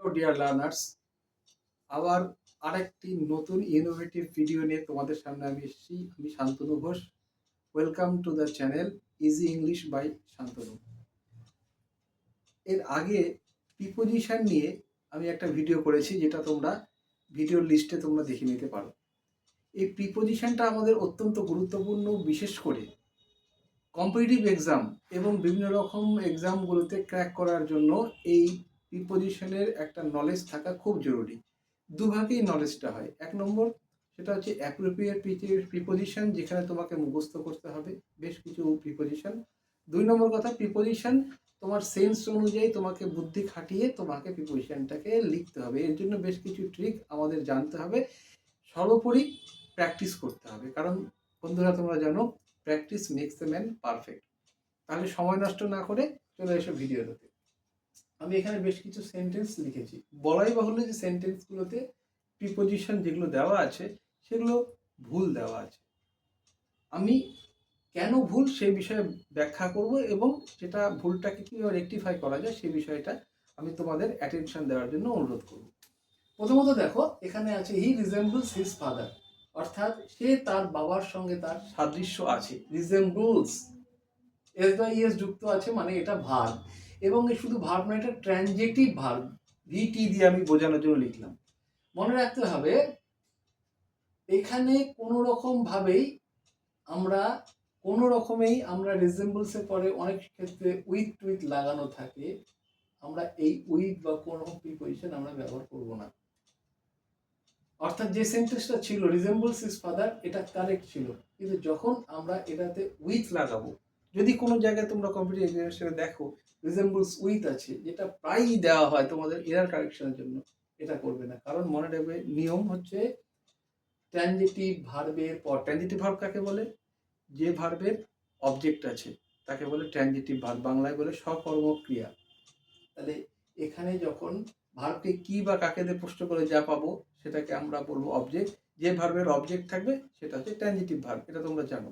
Hello dear learners আবার আরেকটি নতুন ইনোভেটিভ ভিডিও নিয়ে তোমাদের সামনে আমি এসেছি, আমি Shantanu Ghosh. Welcome to the channel Easy English by Shantanu. এর আগে প্রিপোজিশন নিয়ে আমি একটা ভিডিও করেছি, যেটা তোমরা ভিডিওর লিস্টে তোমরা দেখে নিতে পারো। এই প্রিপোজিশনটা আমাদের অত্যন্ত গুরুত্বপূর্ণ, বিশেষ করে কম্পিটিটিভ এক্সাম এবং বিভিন্ন রকম এক্সামগুলোতে ক্র্যাক করার জন্য এই প্রিপোজিশনের একটা নলেজ থাকা খুব জরুরি। দুভাগেই নলেজটা হয়। এক নম্বর, সেটা হচ্ছে অ্যাপ্রোপ্রিয়েট প্রিপোজিশন যেখানে তোমাকে মুখস্থ করতে হবে। বেশ কিছু প্রিপোজিশন দুই নম্বর কথা প্রিপোজিশন তোমার সেন্স অনুযায়ী তোমাকে বুদ্ধি খাটিয়ে তোমাকে প্রিপোজিশনটাকে লিখতে হবে। এর জন্য বেশ কিছু ট্রিক আমাদের জানতে হবে। সর্বোপরি প্র্যাকটিস করতে হবে। কারণ, বন্ধুরা, তোমরা জানো practice makes the man perfect তাহলে সময় নষ্ট না করে চলে এসো ভিডিওতে আমি এখানে বেশ কিছু সেন্টেন্স লিখেছি। বলাই বাহুল্য যে সেন্টেন্সগুলোতে প্রিপোজিশন যেগুলো দেওয়া আছে, সেগুলো ভুল দেওয়া আছে। আমি কেন ভুল সে বিষয়ে ব্যাখ্যা করব এবং সেটা ভুলটাকে কীভাবে রেকটিফাই করা যায় সে বিষয়টা আমি তোমাদের অ্যাটেনশন দেওয়ার জন্য অনুরোধ করব। প্রথমত দেখো, এখানে আছে হি রিজেম্বলস হিজ ফাদার অর্থাৎ সে তার বাবার সঙ্গে তার সাদৃশ্য আছে। রিজেম্বলস এস বাই ইএস যুক্ত আছে মানে এটা ভার। এবং এ শুধু ভার্ব নয়, এটা ট্রানজেটিভ ভার্ব ভিটি দিয়ে আমি বোঝানোর জন্য লিখলাম। মনে রাখতে হবে, এখানে কোনো রকম ভাবেই আমরা কোনো রকমেই আমরা রিজেম্বলসের পরে অনেক ক্ষেত্রে উইথ টুইথ লাগানো থাকে, আমরা এই উইথ বা কোনো প্রিপোজিশন আমরা ব্যবহার করব না। অর্থাৎ যে সেন্টেন্সটা ছিল রিজেম্বলস ইস ফাদার এটা কারেক্ট ছিল। কিন্তু যখন আমরা এটাতে উইথ লাগাবো, যদি কোনো জায়গায় তোমরা কম্পিউটার এক্সামিনেশনে দেখো রিজেম্বলস উইথ আছে, যেটা প্রায়ই দেওয়া হয় তোমাদের এরার কারেকশনের জন্য। এটা করবে না, কারণ মনে রাখবে নিয়ম হচ্ছে ট্রানজিটিভ ভার্বের পর ট্রানজিটিভ ভার্ব কাকে বলে? যে ভার্বের অবজেক্ট আছে, তাকে বলে ট্রানজিটিভ ভার্ব বাংলায় বলে সকর্মক্রিয়া তাহলে এখানে যখন ভার্বকে কি বা কাকে দিয়ে প্রশ্ন করে যা পাবো, সেটাকে আমরা বলব অবজেক্ট যে ভার্বের অবজেক্ট থাকবে, সেটা হচ্ছে ট্রানজিটিভ ভার্ব এটা তোমরা জানো।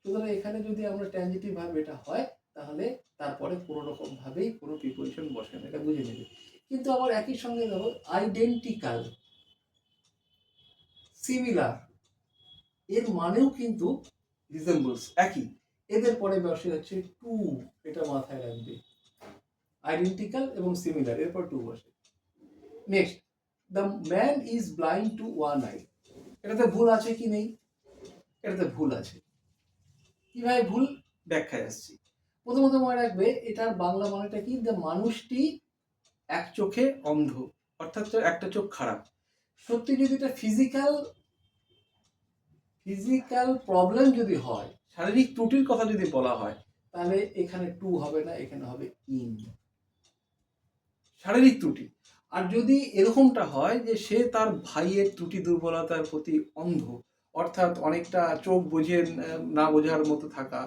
সুতরাং এখানে যদি আমরা ট্রানজিটিভ ভার্ব এটা হয়, তাহলে তারপরে কোনো রকম ভাবেই কোনো প্রিপোজিশন বসে না এটা বুঝে নেবে। কিন্তু আবার একই সঙ্গে দেখো আইডেন্টিক্যাল সিমিলার এর মানেও কিন্তু রিজেম্বলস একই। এদের পরে বসে হচ্ছে টু এটা মাথায় রাখবে। আইডেন্টিক্যাল এবং সিমিলার এরপর টু বসে। Next the man is blind to one eye এটাতে ভুল আছে কি নেই? এটাতে ভুল আছে। কীভাবে ভুল? ব্যাখ্যায় আসছি। প্রথমত মনে রাখবে, এটার বাংলা মানেটা কি? যে মানুষটি এক চোখে অন্ধ, অর্থাৎ একটা চোখ খারাপ। সত্যি যদি এটা ফিজিক্যাল ফিজিক্যাল প্রবলেম যদি হয়, শারীরিক ত্রুটির কথা যদি বলা হয়, তাহলে এখানে টু হবে না, এখানে হবে ইন শারীরিক ত্রুটি। আর যদি এরকমটা হয় যে সে তার ভাইয়ের ত্রুটি, দুর্বলতার প্রতি অন্ধ, অর্থাৎ অনেকটা চোখ বুঝে, না বোঝার মতো থাকা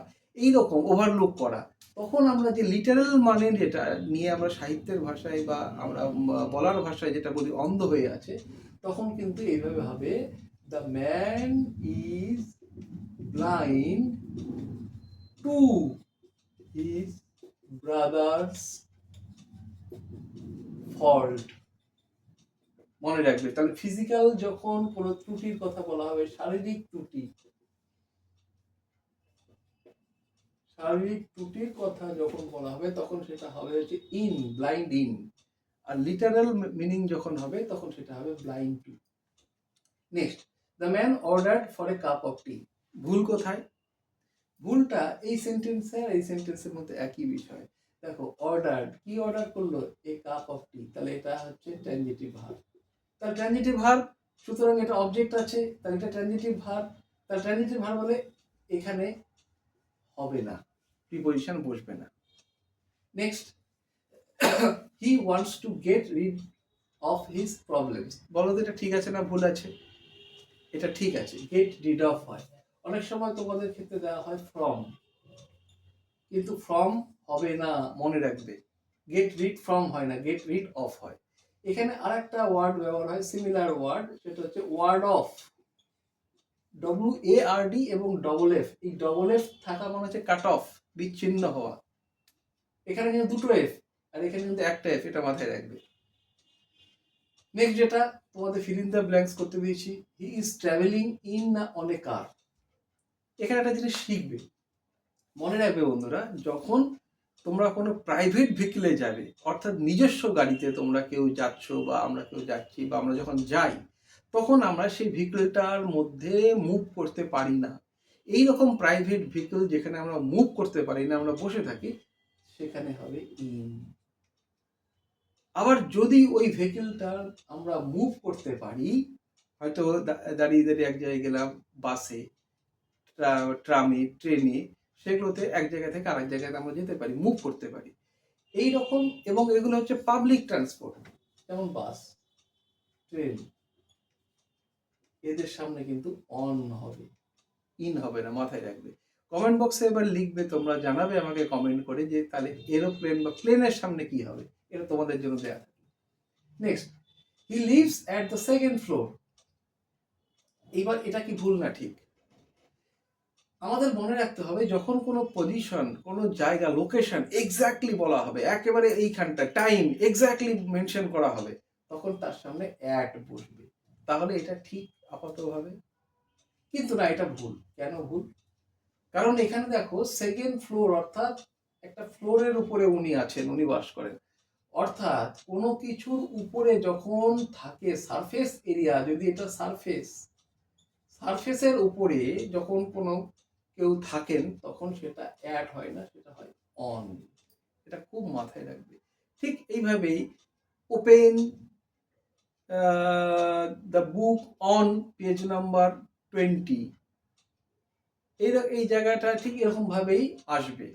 এই রকম ওভারলুক করা। তখন আমরা যে লিটারাল মানে যেটা নিয়ে আমরা সাহিত্যের ভাষায় বা আমরা বলার ভাষায় যেটা বলি অন্ধ হয়ে আছে, তখন কিন্তু এইভাবে হবে the man is blind to his brother's fault মনে রাখবে। তাহলে ফিজিক্যাল যখন কোনো ত্রুটির কথা বলা হবে, শারীরিক ত্রুটি শারীরিক ত্রুটির কথা যখন বলা হবে, তখন সেটা হবে হচ্ছে ইন ব্লাইন্ড ইন আর লিটারাল মিনিং যখন হবে, তখন সেটা হবে blind to next the man ordered for a cup of tea ভুল কোথায়? ভুলটা এই সেন্টেন্সে আর এই সেন্টেন্সের মধ্যে একই বিষয়। দেখো অর্ডার কি অর্ডার করল? এ কাপ অফ টি তাহলে এটা হচ্ছে ট্রানজিটিভ ভার্ব তাহলে ট্রানজিটিভ ভার্ব সুতরাং এটা অবজেক্ট আছে, তাহলে এটা ট্রানজিটিভ ভার্ব তাহলে ট্রানজিটিভ ভার্ব বলে এখানে হবে না। প্রিপোজিশন বসবে না। Next he wants to get rid of his problems বলো তো এটা ঠিক আছে না ভুল আছে? এটা ঠিক আছে গেট রিড অফ হয়। অনেক সময় তোমাদের ক্ষেত্রে দেওয়া হয় ফ্রম কিন্তু ফ্রম হবে না, মনে রাখবে। গেট রিড ফ্রম হয় না গেট রিড অফ হয়। এখানে আরেকটা ওয়ার্ড ব্যবহার হয় সিমিলার ওয়ার্ড সেটা হচ্ছে word of W A R D এবং ডবল এফ এই ডবল এফ থাকা মানে হচ্ছে কাট অফ বিচ্ছিন্ন হওয়া। এখানে কিন্তু দুটো এফ আর এখানে কিন্তু একটা এফ এটা মাথায় রাখবে। নেক্সট যেটা, তোমাদের ফিল ইন দ্য ব্ল্যাঙ্কস করতে দিয়েছি। হি ইজ ট্রাভেলিং ইন না অন এ কার এখানে একটা জিনিস শিখবে। মনে রাখবে বন্ধুরা, যখন তোমরা কোনো প্রাইভেট ভেহিকেলে যাবে, অর্থাৎ নিজস্ব গাড়িতে তোমরা কেউ যাচ্ছ বা আমরা কেউ যাচ্ছি বা আমরা যখন যাই, তখন আমরা সেই ভেহিকেলটার মধ্যে মুভ করতে পারি না। এই রকম প্রাইভেট ভেহিকেল যেখানে আমরা মুভ করতে পারি না, আমরা বসে থাকি, সেখানে হবে ইন আবার যদি ওই ভেহিকেলটা আমরা মুভ করতে পারি, হয়তো দাঁড়িয়ে দাঁড়িয়ে এক জায়গায় গেলাম, বাসে ট্রামে, ট্রেনে, সেগুলোতে এক জায়গা থেকে আরেক জায়গায় আমরা যেতে পারি মুভ করতে পারি। এই রকম এবং এগুলো হচ্ছে পাবলিক ট্রান্সপোর্ট যেমন বাস, ট্রেন, এদের সামনে কিন্তু অন হবে। ইন হবে না, মাথায় রাখবে। কমেন্ট বক্সে এবার লিখবে, তোমরা জানাবে, আমাকে কমেন্ট করে যে তাহলে এরোপ্লেন বা প্লেনের সামনে কি হবে। এটা তোমাদের জন্য দেয়া next he lives at the second floor এবার এটা কি ভুল না ঠিক? আমাদের মনে রাখতে হবে, যখন কোনো পজিশন কোনো জায়গা লোকেশন এক্স্যাক্টলি বলা হবে, একেবারে এইখানটা টাইম এক্স্যাক্টলি মেনশন করা হবে, তখন তার সামনে অ্যাট বসবে। তাহলে এটা ঠিক আপাতভাবে কিন্তু না, এটা ভুল। কেন ভুল? কারণ এখানে দেখো সেকেন্ড ফ্লোর অর্থাৎ একটা ফ্লোরের উপরে উনি আছেন, উনি বাস করেন। অর্থাৎ কোনো কিছুর উপরে যখন থাকে সারফেস এরিয়া যদি এটা সারফেস সারফেসের উপরে যখন কোনো কেউ থাকেন, তখন সেটা অ্যাড হয় না, সেটা হয় অন এটা খুব মাথায় রাখবে। ঠিক এইভাবেই open the book on page number twenty. এই এই জায়গাটা ঠিক এরকম ভাবেই আসবে।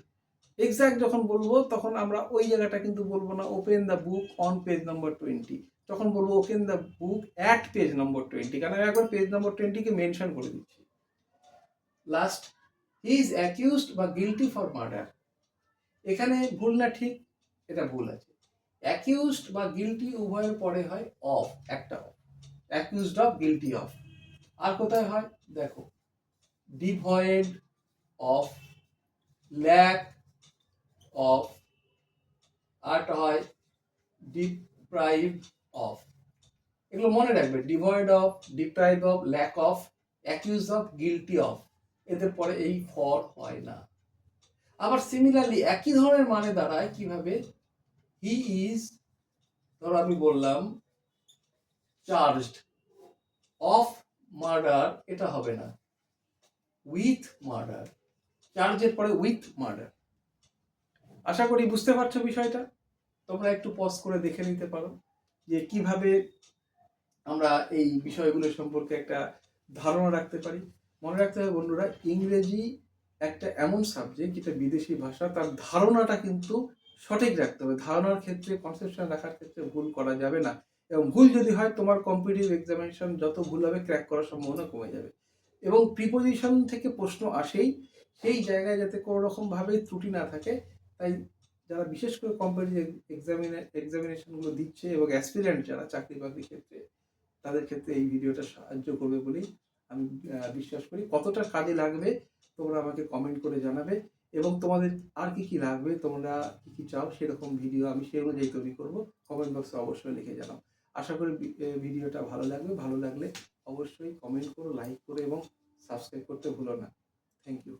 এক্সাক্ট যখন বলব, তখন আমরা ওই জায়গাটা কিন্তু বলব না open the book on page number twenty তখন বলব open the book at page number twenty কারণ আমি একবার পেজ নম্বর টোয়েন্টিকে মেনশন করে দিচ্ছি। লাস্ট হি ইজ অ্যাকিউজড বা গিলটি ফর মার্ডার এখানে ভুল না ঠিক, এটা ভুল আছে। অ্যাকিউজড বা গিলটি উভয়ের পরে হয় অফ একটা of accused of guilty of আর কোথায় হয়? দেখো। ডিভয়েড অফ ল্যাক অফ আরটা হয় ডিপ্রাইভ অফ এগুলো মনে রাখবে। Devoid of deprive of lack of accuse of guilty of এদের পরে এই ফর হয় না। আবার সিমিলারলি একই ধরনের মানে দাঁড়ায় কীভাবে? হি ইজ ধরো আমি বললাম চার্জড অফ মার্ডার এটা হবে না। উইথ মার্ডার চার্জের পরে উইথ মার্ডার আশা করি বুঝতে পারছ বিষয়টা। তোমরা একটু পজ করে দেখে নিতে পারো যে কীভাবে আমরা এই বিষয়গুলো সম্পর্কে একটা ধারণা রাখতে পারি। মনে রাখতে হবে বন্ধুরা, ইংরেজি একটা এমন সাবজেক্ট যেটা বিদেশি ভাষা, তার ধারণাটা কিন্তু সঠিক রাখতে হবে। ধারণার ক্ষেত্রে কনসেপশন রাখার ক্ষেত্রে ভুল করা যাবে না। এবং ভুল যদি হয়, তোমার কম্পিটিভ এক্সামিনেশন যত ভুল হবে ক্র্যাক করার সম্ভাবনা কমে যাবে। এবং প্রিপোজিশন থেকে প্রশ্ন আসেই, সেই জায়গায় যাতে কোনো রকমভাবে ত্রুটি না থাকে, তাই যারা বিশেষ করে কম্পিটিটিভ এক্সামিনে এক্সামিনেশনগুলো দিচ্ছে এবং অ্যাসপিরেন্ট যারা চাকরি বাকরির ক্ষেত্রে, তাদের ক্ষেত্রে এই ভিডিওটা সাহায্য করবে বলেই আমি বিশ্বাস করি। কতটা কাজে লাগবে, তোমরা আমাকে কমেন্ট করে জানাবে এবং তোমাদের আর কি কি লাগবে, তোমরা কি কি চাও, সেরকম ভিডিও আমি সেই অনুযায়ী তৈরি করব। কমেন্ট বক্সে অবশ্যই লিখে জানাও। আশা করি ভিডিওটা ভালো লাগবে। ভালো লাগলে অবশ্যই কমেন্ট করো লাইক করো এবং সাবস্ক্রাইব করতে ভুলো না। Thank you